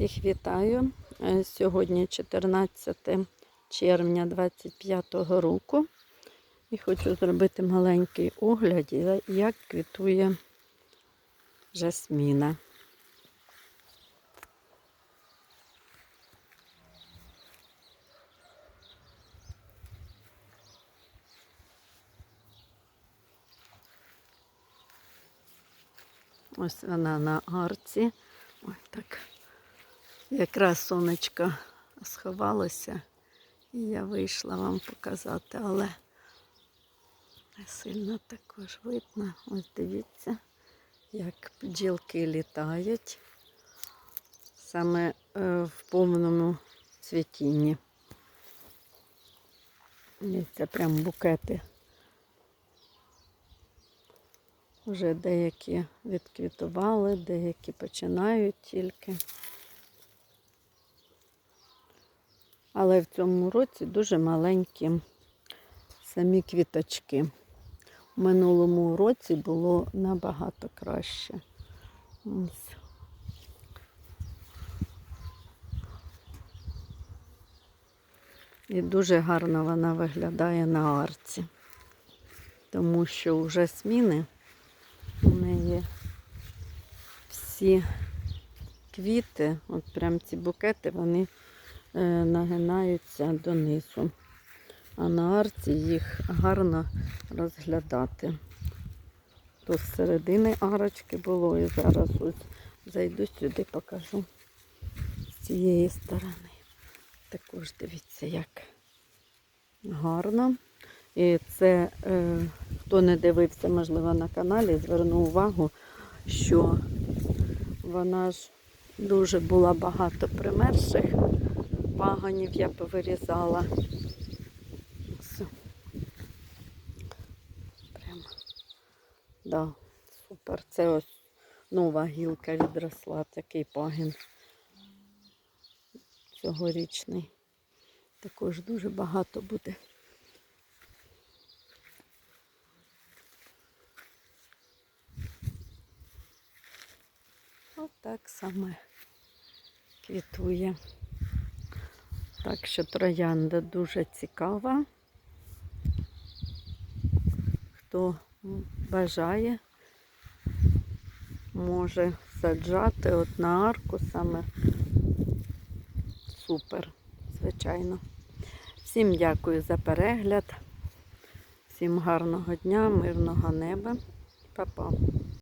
Всіх вітаю. Е, Сьогодні 14 червня 25 року. І хочу зробити маленький огляд, як квітує жасміна. Ось вона на арці. Ой, так. Якраз сонечко сховалося, і я вийшла вам показати, але не сильно також видно. Ось дивіться, як бджілки літають саме е, в повному цвітінні. Дивіться, прям букети. Вже деякі відквітували, деякі починають тільки. Але в цьому році дуже маленькі самі квіточки. У минулому році було набагато краще. І дуже гарно вона виглядає на арці, тому що вже сміни у неї всі квіти, от прям ці букети, вони нагинаються донизу. А на арці їх гарно розглядати. То з середини арочки було і зараз ось зайду сюди, покажу з цієї сторони. Також дивіться, як гарно. І це, е, хто не дивився, можливо, на каналі, звернув увагу, що вона ж дуже була багато примерзших паганів я повирізала. Все. Прямо. Да, супер. Це ось нова гілка відросла, такий пагін цьогорічний. Також дуже багато буде. Отак саме квітує. Так що троянда дуже цікава. Хто бажає, може саджати от на арку саме супер, звичайно. Всім дякую за перегляд. Всім гарного дня, мирного неба. Па-па.